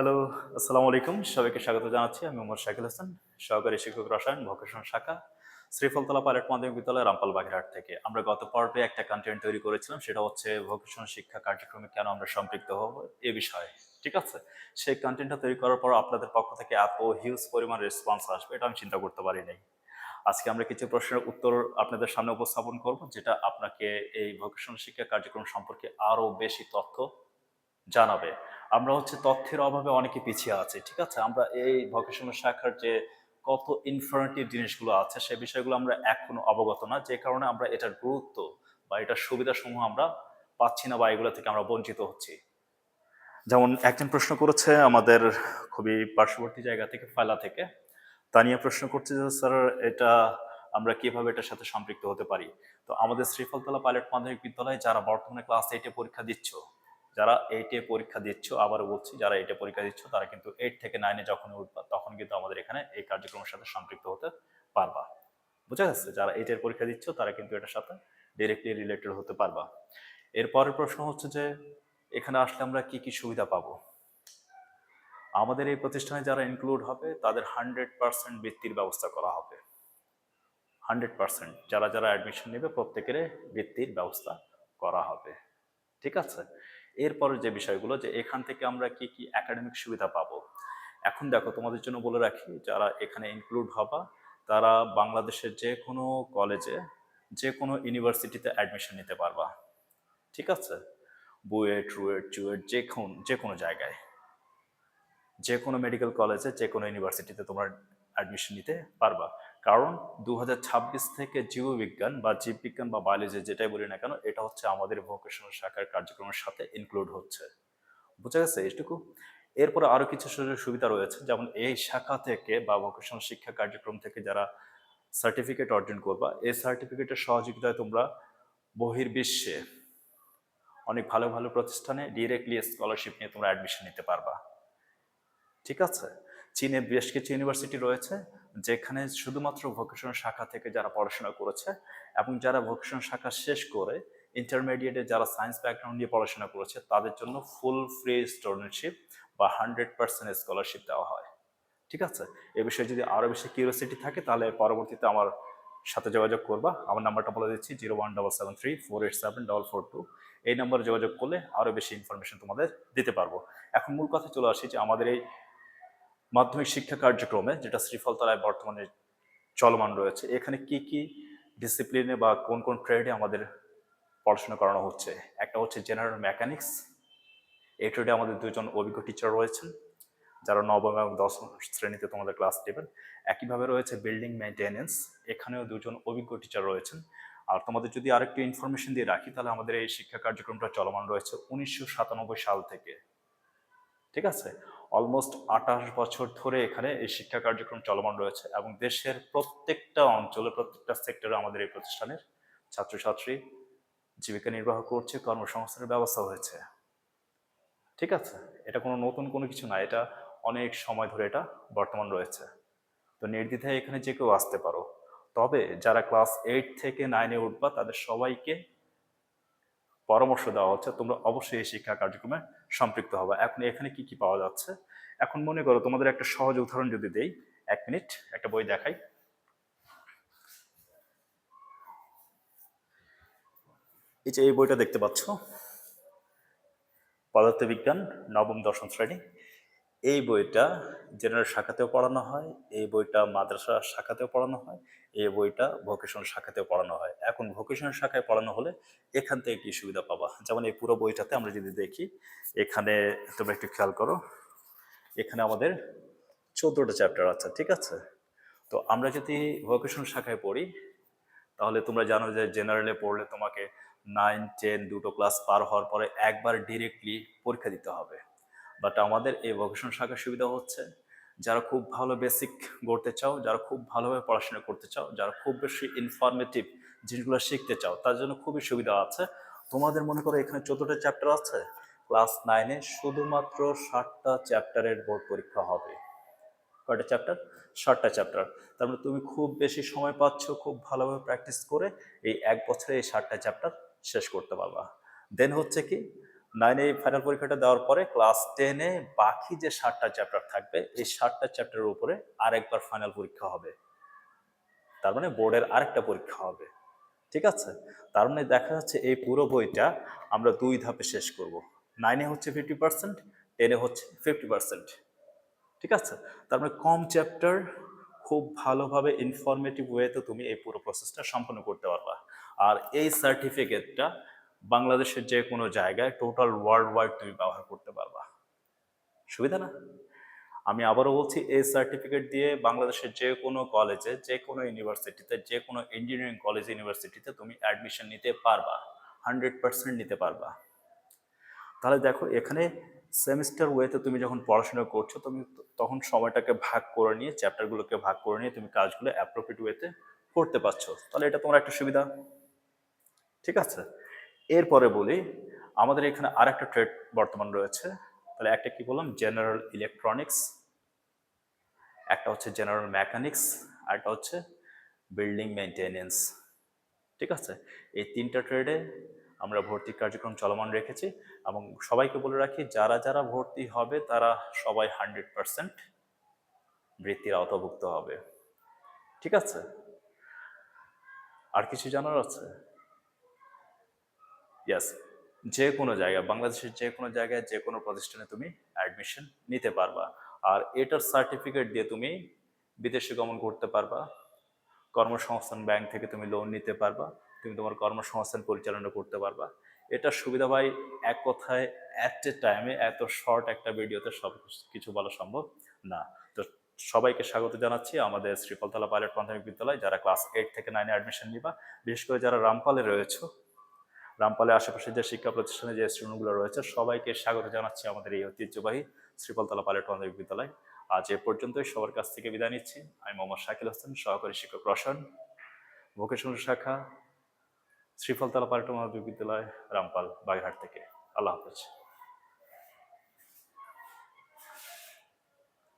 Hello, আসসালামু আলাইকুম। সবাইকে স্বাগত জানাচ্ছি। আমি মোহাম্মদ শাকিল হাসান, সহকারী শিক্ষক রসায়ন ভোকেশন শাখা, শ্রীফলতলা পাইলট মাধ্যমিক বিদ্যালয়, রামপাল বাগেরহাট থেকে। আমরা গত পর্বে একটা কন্টেন্ট তৈরি করেছিলাম, সেটা হচ্ছে ভোকেশন শিক্ষা কার্যক্রমে কেন আমরা সম্পৃক্ত হব এ বিষয়ে, ঠিক আছে? সেই কন্টেন্টটা তৈরি করার পর আপনাদের পক্ষ থেকে এত হিউজ পরিমাণ রেসপন্স আসবে, এটা আমি চিন্তা করতে পারি নাই। আজকে আমরা কিছু প্রশ্নের উত্তর আপনাদের সামনে উপস্থাপন করব, যেটা আপনাকে এই ভোকেশন শিক্ষা কার্যক্রম সম্পর্কে আরও বেশি তথ্য জানাবে। আমরা হচ্ছে তথ্যের অভাবে অনেকে পিছিয়ে আছি, ঠিক আছে? আমরা এই ভকেশনাল শাখার যে কত ইনফরমেটিভ জিনিসগুলো আছে, সে বিষয়গুলো আমরা এখনও অবগত না। যে কারণে আমরা এটার গুরুত্ব বা এটার সুবিধাসমূহ আমরা পাচ্ছি না বা এগুলো থেকে আমরা বঞ্চিত হচ্ছি। যেমন একজন প্রশ্ন করেছে আমাদের খুবই পার্শ্ববর্তী জায়গা থেকে ফালা থেকে। তানিয়া প্রশ্ন করছে যে, স্যার, এটা আমরা কীভাবে এটার সাথে সম্পৃক্ত হতে পারি? তো আমাদের শ্রীফলতলা পাইলট মাধ্যমিক বিদ্যালয়ে যারা বর্তমানে ক্লাস এইটে পরীক্ষা দিচ্ছ যারা এইটে পরীক্ষা দিচ্ছ আবার বলছি, যারা এইটে পরীক্ষা দিচ্ছ, তারা কিন্তু এইট থেকে নাইনে যখন উঠবা, তখন কিন্তু আমাদের এখানে এই কার্যক্রমের সাথে সম্পৃক্ত হতে পারবা। বুঝা যাচ্ছে? যারা এইটের পরীক্ষা দিচ্ছ, তারা কিন্তু এটার সাথে ডিরেক্টলি রিলেটেড হতে পারবা। এরপরের প্রশ্ন হচ্ছে যে, এখানে আসলে আমরা কি কি সুবিধা পাবো? আমাদের এই প্রতিষ্ঠানে যারা ইনক্লুড হবে, তাদের হান্ড্রেড পার্সেন্ট বৃত্তির ব্যবস্থা করা হবে। হান্ড্রেড পার্সেন্ট যারা যারা অ্যাডমিশন নেবে প্রত্যেকের বৃত্তির ব্যবস্থা করা হবে। ঠিক আছে? এরপরে যে বিষয়গুলো যে এখান থেকে আমরা কি কি একাডেমিক সুবিধা পাবো। এখন দেখো তোমাদের জন্য বলে রাখি, যারা এখানে ইনক্লুড হবা, তারা বাংলাদেশের যে কোনো কলেজে যে কোনো ইউনিভার্সিটিতে অ্যাডমিশন নিতে পারবা। ঠিক আছে? বুয়েট, রুয়েট, চুয়েট যে কোন যে কোনো জায়গায়। যে কোনো মেডিকেল কলেজে যে কোনো ইউনিভার্সিটিতে তোমরা অ্যাডমিশন নিতে পারবা। কারণ দু হাজার ছাব্বিশ থেকে জীববিজ্ঞান বা জীববিজ্ঞান বা বায়োলজি যেটাই বলি না কেন, এটা হচ্ছে আমাদের ভোকেশনাল শাখার কার্যক্রমের সাথে ইনক্লুড হচ্ছে। বুঝা গেছে এইটুকু? এরপরে আরও কিছু সুযোগ সুবিধা রয়েছে, যেমন এই শাখা থেকে বা ভোকেশনাল শিক্ষা কার্যক্রম থেকে যারা সার্টিফিকেট অর্জন করবা, এই সার্টিফিকেটের সহযোগিতায় তোমরা বহির্বিশ্বে অনেক ভালো ভালো প্রতিষ্ঠানে ডিরেক্টলি স্কলারশিপ নিয়ে তোমরা অ্যাডমিশন নিতে পারবা। ঠিক আছে? চীনে বেশ কিছু ইউনিভার্সিটি রয়েছে যেখানে শুধুমাত্র ভোকেশনাল শাখা থেকে যারা পড়াশোনা করেছে এবং যারা ভোকেশনাল শাখা শেষ করে ইন্টারমিডিয়েটে যারা সায়েন্স ব্যাকগ্রাউন্ড নিয়ে পড়াশোনা করেছে, তাদের জন্য ফুল ফ্রি স্টুডেন্টশিপ বা হান্ড্রেড পার্সেন্ট স্কলারশিপ দেওয়া হয়। ঠিক আছে? এ বিষয়ে যদি আরও বেশি কিউরিয়াসিটি থাকে, তাহলে পরবর্তীতে আমার সাথে যোগাযোগ করবা। আমার নাম্বারটা বলে দিচ্ছি zero one double seven three four eight seven double four two এই নাম্বারে যোগাযোগ করলে আরও বেশি ইনফরমেশন তোমাদের দিতে পারব। এখন মূল কথা চলে আসি যে আমাদের এই মাধ্যমিক শিক্ষা কার্যক্রমে, যেটা শ্রীফলতলায় বর্তমানে চলমান রয়েছে, এখানে কি কি ডিসিপ্লিনে বা কোন কোন ট্রেডে আমাদের পড়াশোনা করানো হচ্ছে? একটা হচ্ছে জেনারেল মেকানিক্স এই ট্রেডে আমাদের দুজন অভিজ্ঞ টিচার রয়েছেন, যারা নবম এবং দশম শ্রেণীতে তোমাদের ক্লাস নেবেন। একইভাবে রয়েছে বিল্ডিং মেনটেনেন্স এখানেও দুজন অভিজ্ঞ টিচার রয়েছেন। আর তোমাদের যদি আরেকটু ইনফরমেশন দিয়ে রাখি, তাহলে আমাদের এই শিক্ষা কার্যক্রমটা চলমান রয়েছে উনিশশো সাতানব্বই সাল থেকে। ঠিক আছে? অলমোস্ট আঠাশ বছর ধরে এখানে এই শিক্ষা কার্যক্রম চলমান রয়েছে এবং দেশের প্রত্যেকটা অঞ্চলে, প্রত্যেকটা সেক্টরে আমাদের এই প্রতিষ্ঠানের ছাত্রছাত্রী জীবিকা নির্বাহ করছে, কর্মসংস্থানের ব্যবস্থা হয়েছে। ঠিক আছে? এটা কোনো নতুন কোনো কিছু না, এটা অনেক সময় ধরে এটা বর্তমান রয়েছে। তো নির্দ্বিধায় এখানে যে কেউ আসতে পারো। তবে যারা ক্লাস এইট থেকে নাইনে উঠবা, তাদের সবাইকে পরামর্শ দেওয়া হচ্ছে, তোমরা অবশ্যই এই শিক্ষা কার্যক্রমে সম্পৃক্ত হবে। এখন এখানে কি কি পাওয়া যাচ্ছে? এখন মনে করো তোমাদের একটা সহজ উদাহরণ যদি দেই, এক মিনিট, একটা বই দেখাই। এই যে এই বইটা দেখতে পাচ্ছ, পদার্থবিজ্ঞান, নবম, দশম শ্রেণি। এই বইটা জেনারেল শাখাতেও পড়ানো হয়, এই বইটা মাদ্রাসা শাখাতেও পড়ানো হয়, এই বইটা ভোকেশনাল শাখাতেও পড়ানো হয়। এখন ভোকেশনাল শাখায় পড়ানো হলে এখান থেকে কি সুবিধা পাবা? যেমন এই পুরো বইটাতে আমরা যদি দেখি, এখানে তোমরা একটু খেয়াল করো, এখানে আমাদের চোদ্দোটা চ্যাপ্টার আছে, ঠিক আছে? তো আমরা যদি ভোকেশনাল শাখায় পড়ি, তাহলে তোমরা জানো যে জেনারেলে পড়লে তোমাকে নাইন টেন দুটো ক্লাস পার হওয়ার পরে একবার ডিরেক্টলি পরীক্ষা দিতে হবে। বাট আমাদের এই ভোকেশন শাখার সুবিধা হচ্ছে যারা খুব ভালো বেসিক গড়তে চাও, যারা খুব ভালোভাবে পড়াশোনা করতে চাও, যারা খুব বেশি ইনফরমেটিভ জিনিসগুলো শিখতে চাও, তার জন্য খুবই সুবিধা আছে। তোমাদের মনে করো এখানে চোদ্দটা চ্যাপ্টার আছে ক্লাস নাইনে শুধুমাত্র ষাটটা চ্যাপ্টারের বোর্ড পরীক্ষা হবে। কয়টা চ্যাপ্টার ষাটটা চ্যাপ্টার তার মানে তুমি খুব বেশি সময় পাচ্ছ, খুব ভালোভাবে প্র্যাকটিস করে এই এক বছরে এই ষাটটা চ্যাপ্টার শেষ করতে পারবা। দেন হচ্ছে কি? নাইনে এই ফাইনাল পরীক্ষাটা দেওয়ার পরে ক্লাস টেনে বাকি যে ষাটটা চ্যাপ্টার থাকবে, এই ষাটটা চ্যাপ্টারের উপরে আরেকবার ফাইনাল পরীক্ষা হবে। তার মানে বোর্ডের আরেকটা পরীক্ষা হবে। ঠিক আছে? তার মানে দেখা যাচ্ছে এই পুরো বইটা আমরা দুই ধাপে শেষ করব। নাইনে হচ্ছে ফিফটি পার্সেন্ট টেনে হচ্ছে ফিফটি পার্সেন্ট ঠিক আছে? তার মানে কম চ্যাপ্টার খুব ভালোভাবে ইনফরমেটিভ ওয়েতে তুমি এই পুরো প্রসেসটা সম্পন্ন করতে পারবা। আর এই সার্টিফিকেটটা বাংলাদেশের যে কোনো জায়গায় টোটাল ওয়ার্ল্ড ওয়াইড তুমি ব্যবহার করতে পারবা। সুবিধা না? আমি আবারও বলছি এই সার্টিফিকেট দিয়ে বাংলাদেশের যে কোনো কলেজে যে কোনো ইউনিভার্সিটিতে যে কোনো ইঞ্জিনিয়ারিং কলেজ ইউনিভার্সিটিতে তুমি অ্যাডমিশন নিতে পারবা। হান্ড্রেড পার্সেন্ট নিতে পারবা। তাহলে দেখো, এখানে সেমিস্টার ওয়েতে তুমি যখন পড়াশোনা করছ, তুমি তখন সময়টাকে ভাগ করে নিয়ে চ্যাপ্টারগুলোকে ভাগ করে নিয়ে তুমি কাজগুলো অ্যাপ্রোপ্রিয়েট ওয়েতে করতে পারছ। তাহলে এটা তোমার একটা সুবিধা। ঠিক আছে? এরপরে বলি, আমাদের এখানে আর একটা ট্রেড বর্তমান রয়েছে। তাহলে একটা কি বললাম? জেনারেল ইলেকট্রনিক্স একটা হচ্ছে জেনারেল মেকানিক্স আর একটা হচ্ছে বিল্ডিং মেনটেনেন্স ঠিক আছে? এই তিনটা ট্রেডে আমরা ভর্তি কার্যক্রম চলমান রেখেছি এবং সবাইকে বলে রাখি, যারা যারা ভর্তি হবে তারা সবাই হান্ড্রেড পার্সেন্ট বৃত্তির আওতাভুক্ত হবে। ঠিক আছে? আর কিছু জানার আছে? ইয়াস যে কোনো জায়গায়, বাংলাদেশের যে কোনো জায়গায় যে কোনো প্রতিষ্ঠানে তুমি অ্যাডমিশন নিতে পারবা। আর এটার সার্টিফিকেট দিয়ে তুমি বিদেশে গমন করতে পারবা। কর্মসংস্থান ব্যাংক থেকে তুমি লোন নিতে পারবা। তুমি তোমার কর্মসংস্থান পরিচালনা করতে পারবা। এটার সুবিধা ভাই এক কথায় অ্যাট এ টাইমে এত শর্ট একটা ভিডিওতে সব কিছু বলা সম্ভব না। তো সবাইকে স্বাগত জানাচ্ছি আমাদের শ্রীফলতলা পাইলট প্রাথমিক বিদ্যালয়। যারা ক্লাস এইট থেকে নাইনে অ্যাডমিশন নিবা, বিশেষ করে যারা রামপালে রয়েছে রামপালের আশেপাশে যে শিক্ষা প্রতিষ্ঠানে যে স্টুডেন্টগুলো রয়েছে, সবাইকে স্বাগত জানাচ্ছি আমাদের এই ঐতিহ্যবাহী শ্রীপলতলা পাইলট মাধ্যমিক বিদ্যালয়। আজ এ পর্যন্তই, সবার কাছ থেকে বিদায় নিচ্ছি। আমি মোহাম্মদ শাকিল হোসেন, সহকারী শিক্ষক রসন ভোকেশন শাখা শ্রীফলতলা পাইলট মাধ্যমিক বিদ্যালয়, রামপাল, বাগেরহাট থেকে। আল্লাহ হাফেজ।